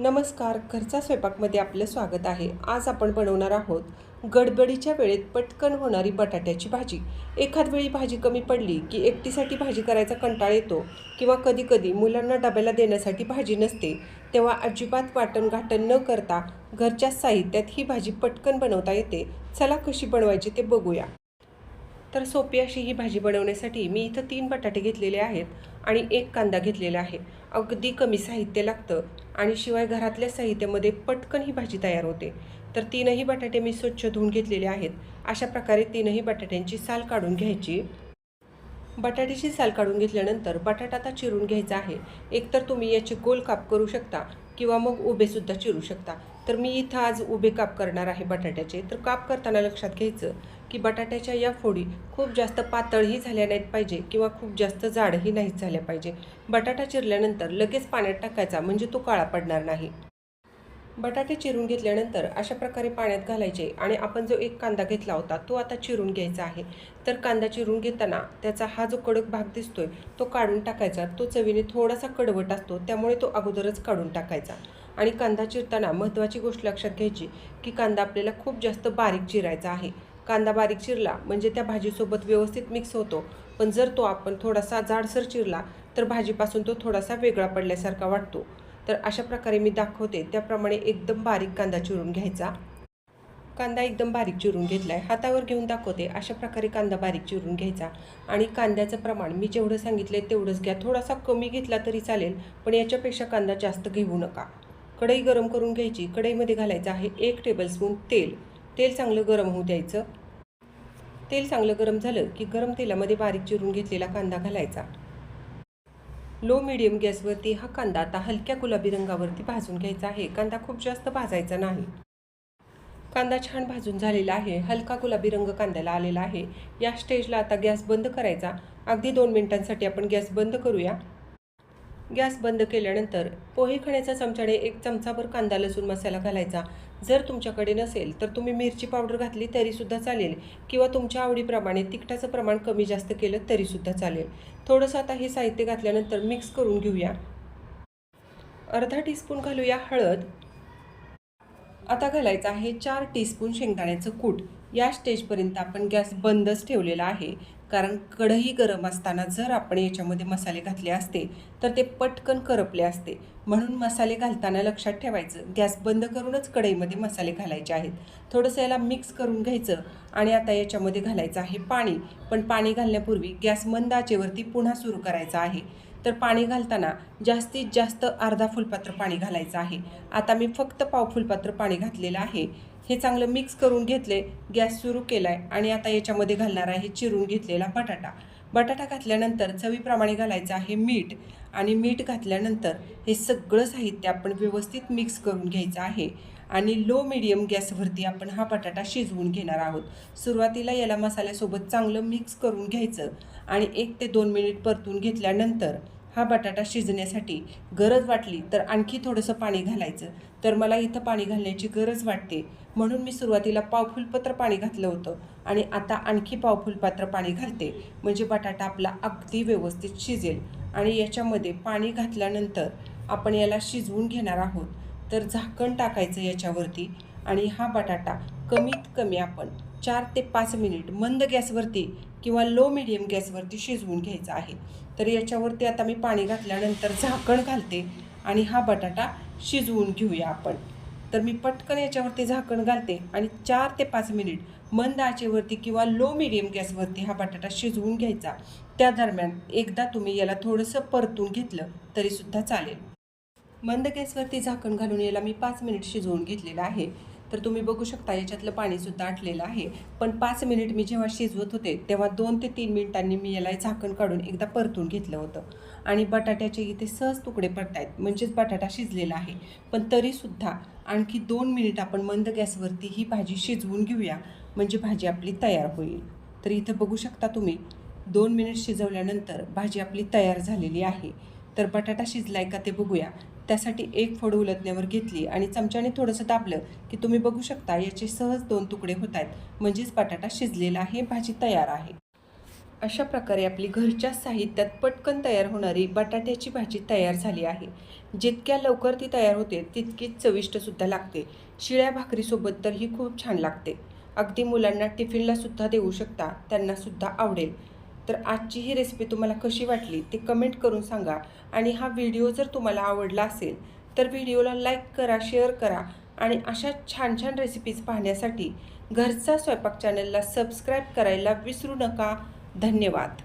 नमस्कार घरचा स्वयंपाकमध्ये आपलं स्वागत आहे. आज आपण बनवणार आहोत गडबडीच्या वेळेत पटकन होणारी बटाट्याची भाजी. एखाद वेळी भाजी कमी पडली की एकटीसाठी भाजी करायचा कंटाळ येतो किंवा कधीकधी मुलांना डब्याला देण्यासाठी भाजी नसते तेव्हा अजिबात वाटण घाटण न करता घरच्या साहित्यात ही भाजी पटकन बनवता येते. चला कशी बनवायची ते बघूया. तर सोपी अशी ही भाजी बनवण्यासाठी मी इथं तीन बटाटे घेतलेले आहेत आणि एक कांदा घेतलेला आहे. अगदी कमी साहित्य लागतं आणि शिवाय घरातल्या साहित्यामध्ये पटकन ही भाजी तयार होते. तर तीनही बटाटे मी स्वच्छ धुवून घेतलेले आहेत. अशा प्रकारे तीनही बटाट्यांची साल काढून घ्यायची. बटाट्याची साल काढून घेतल्यानंतर बटाटा आता चिरून घ्यायचा आहे. एकतर तुम्ही याचे गोल काप करू शकता किंवा मग उभेसुद्धा चिरू शकता. तर मी इथं आज उभे काप करणार आहे बटाट्याचे. तर काप करताना लक्षात घ्यायचं. की बटाट्याच्या या फोडी खूप जास्त पातळही झाल्या नाहीत पाहिजे किंवा खूप जास्त जाडही नाहीत झाल्या पाहिजे. बटाटा चिरल्यानंतर लगेच पाण्यात टाकायचा म्हणजे तो काळा पडणार नाही. बटाटे चिरून घेतल्यानंतर अशा प्रकारे पाण्यात घालायचे आणि आपण जो एक कांदा घेतला होता तो आता चिरून घ्यायचा आहे. तर कांदा चिरून घेताना त्याचा हा जो कडक भाग दिसतोय तो काढून टाकायचा. तो चवीने थोडासा कडवट असतो त्यामुळे तो अगोदरच काढून टाकायचा. आणि कांदा चिरताना महत्त्वाची गोष्ट लक्षात घ्यायची की कांदा आपल्याला खूप जास्त बारीक चिरायचा आहे. कांदा बारीक चिरला म्हणजे त्या भाजीसोबत व्यवस्थित मिक्स होतो. पण जर तो आपण थोडासा जाडसर चिरला तर भाजीपासून तो थोडासा वेगळा पडल्यासारखा वाटतो. तर अशा प्रकारे मी दाखवते. त्याप्रमाणे एकदम बारीक कांदा चिरून घ्यायचा. कांदा एकदम बारीक चिरून घेतला आहे हातावर घेऊन दाखवते. अशा प्रकारे कांदा बारीक चिरून घ्यायचा. आणि कांद्याचं प्रमाण मी जेवढं सांगितलं तेवढंच घ्या. थोडासा कमी घेतला तरी चालेल पण याच्यापेक्षा कांदा जास्त घेऊ नका. कढई गरम करून घ्यायची. कढईमध्ये घालायचं आहे एक टेबलस्पून तेल. तेल चांगलं गरम होऊ द्यायचं. तेल चांगलं गरम झालं की गरम तेलामध्ये बारीक चिरून घेतलेला कांदा घालायचा. लो मिडियम गॅसवरती हा कांदा आता हलक्या गुलाबी रंगावरती भाजून घ्यायचा आहे. कांदा खूप जास्त भाजायचा नाही. कांदा छान भाजून झालेला आहे. हलका गुलाबी रंग कांद्याला आलेला आहे. या स्टेजला आता गॅस बंद करायचा. अगदी दोन मिनिटांसाठी आपण गॅस बंद करूया. गॅस बंद केल्यानंतर पोहे खाण्याच्या चमच्याने एक चमचाभर कांदा लसूण मसाला घालायचा. जर तुमच्याकडे नसेल तर तुम्ही मिरची पावडर घातली तरीसुद्धा चालेल किंवा तुमच्या आवडीप्रमाणे तिखटाचं प्रमाण कमी जास्त केलं तरीसुद्धा चालेल. थोडंसं आता हे साहित्य घातल्यानंतर मिक्स करून घेऊया. अर्धा टीस्पून घालूया हळद. आता घालायचं आहे चार टीस्पून शेंगदाण्याचं कूट. या स्टेजपर्यंत आपण गॅस बंदच ठेवलेला आहे. कारण कढई गरम असताना जर आपण याच्यामध्ये मसाले घातले असते तर ते पटकन करपले असते. म्हणून मसाले घालताना लक्षात ठेवायचं गॅस बंद करूनच कढईमध्ये मसाले घालायचे आहेत. थोडंसं याला मिक्स करून घ्यायचं आणि आता याच्यामध्ये घालायचं आहे पाणी. पण पाणी घालण्यापूर्वी गॅस मंद आचेवरती पुन्हा सुरू करायचा आहे. तर पाणी घालताना जास्तीत जास्त अर्धा फुलपात्र पाणी घालायचं आहे. आता मी फक्त पाव फुलपात्र पाणी घातलेलं आहे. हे चांगलं मिक्स करून घेतले गॅस सुरू केला आहे आणि आता याच्यामध्ये घालणार आहे चिरून घेतलेला बटाटा. बटाटा घातल्यानंतर चवीप्रमाणे घालायचं आहे मीठ आणि मीठ घातल्यानंतर हे सगळं साहित्य आपण व्यवस्थित मिक्स करून घ्यायचं आहे. आणि लो मिडियम गॅसवरती आपण हा बटाटा शिजवून घेणार आहोत. सुरुवातीला याला मसाल्यासोबत चांगलं मिक्स करून घ्यायचं आणि एक ते दोन मिनिट परतून घेतल्यानंतर हा बटाटा शिजण्यासाठी गरज वाटली तर आणखी थोडंसं पाणी घालायचं. तर मला इथं पाणी घालण्याची गरज वाटते. म्हणून मी सुरुवातीला पावफुलपत्र पाणी घातलं होतं आणि आता आणखी पावफुलपात्र पाणी घालते. म्हणजे बटाटा आपला अगदी व्यवस्थित शिजेल आणि याच्यामध्ये पाणी घातल्यानंतर आपण याला शिजवून घेणार आहोत. तर झाकण टाकायचं याच्यावरती आणि हा बटाटा कमीत कमी आपण चार ते पाच मिनिट मंद गॅसवरती किंवा लो मिडियम गॅसवरती शिजवून घ्यायचा आहे. तर याच्यावरती आता मी पाणी घातल्यानंतर झाकण घालते आणि हा बटाटा शिजवून घेऊया आपण. तर मी पटकन याच्यावरती झाकण घालते आणि चार ते पाच मिनिट मंद आचेवरती किंवा लो मिडियम गॅसवरती हा बटाटा शिजवून घ्यायचा. त्या दरम्यान एकदा तुम्ही याला थोडंसं परतून घेतलं तरीसुद्धा चालेल. मंद गॅसवरती झाकण घालून याला मी पाच मिनिट शिजवून घेतलेलं आहे. तर तुम्ही बघू शकता याच्यातलं पाणीसुद्धा आटलेलं आहे. पण पाच मिनिट मी जेव्हा शिजवत होते तेव्हा दोन ते तीन मिनिटांनी मी याला झाकण काढून एकदा परतून घेतलं होतं. आणि बटाट्याचे इथे सहज तुकडे पडत आहेत म्हणजेच बटाटा शिजलेला आहे. पण तरीसुद्धा आणखी दोन मिनिट आपण मंद गॅसवरती ही भाजी शिजवून घेऊया म्हणजे भाजी आपली तयार होईल. तर इथं बघू शकता तुम्ही दोन मिनिट शिजवल्यानंतर भाजी आपली तयार झालेली आहे. तर बटाटा शिजलाय का ते बघूया. त्यासाठी एक फोड उलटण्यावर घेतली आणि चमच्याने थोडंसं दाबलं की तुम्ही बघू शकता याचे सहज दोन तुकडे होत आहेत म्हणजेच बटाटा शिजलेला आहे भाजी तयार आहे. अशा प्रकारे आपली घरच्या साहित्यात पटकन तयार होणारी बटाट्याची भाजी तयार झाली आहे. जितक्या लवकर ती तयार होते तितकीच चविष्टसुद्धा लागते. शिळ्या भाकरीसोबत तर ही खूप छान लागते. अगदी मुलांना टिफिनलासुद्धा देऊ शकता त्यांनासुद्धा आवडेल. तर आजची ही रेसिपी तुम्हाला कशी वाटली ते कमेंट करून सांगा. आणि हा व्हिडिओ जर तुम्हाला आवडला असेल तर व्हिडिओला लाईक करा शेअर करा आणि अशा छान छान रेसिपीज पाहण्यासाठी घरचा स्वयंपाक चॅनलला सबस्क्राईब करायला विसरू नका. धन्यवाद.